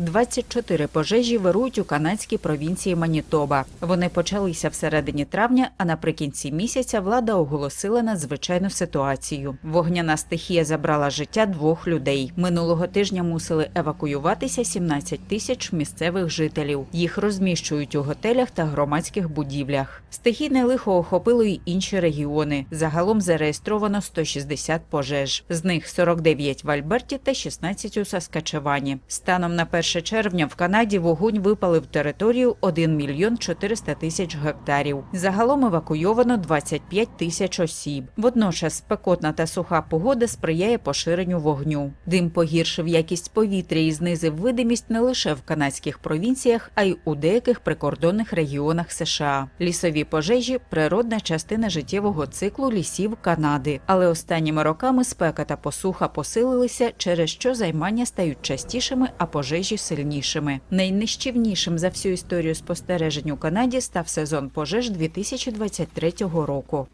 24 пожежі вирують у канадській провінції Манітоба. Вони почалися всередині травня, а наприкінці місяця влада оголосила надзвичайну ситуацію. Вогняна стихія забрала життя двох людей. Минулого тижня мусили евакуюватися 17 тисяч місцевих жителів. Їх розміщують у готелях та громадських будівлях. Стихійне лихо охопило й інші регіони. Загалом зареєстровано 160 пожеж. З них 49 в Альберті та 16 у Саскачевані. Станом на 1 червня в Канаді вогонь випалив територію 1 мільйон 400 тисяч гектарів. Загалом евакуйовано 25 тисяч осіб. Водночас спекотна та суха погода сприяє поширенню вогню. Дим погіршив якість повітря і знизив видимість не лише в канадських провінціях, а й у деяких прикордонних регіонах США. Лісові пожежі природна частина життєвого циклу лісів Канади. Але останніми роками спека та посуха посилилися, через що займання стають частішими, а пожежі сильнішими. Найнищівнішим за всю історію спостережень у Канаді став сезон пожеж 2023 року.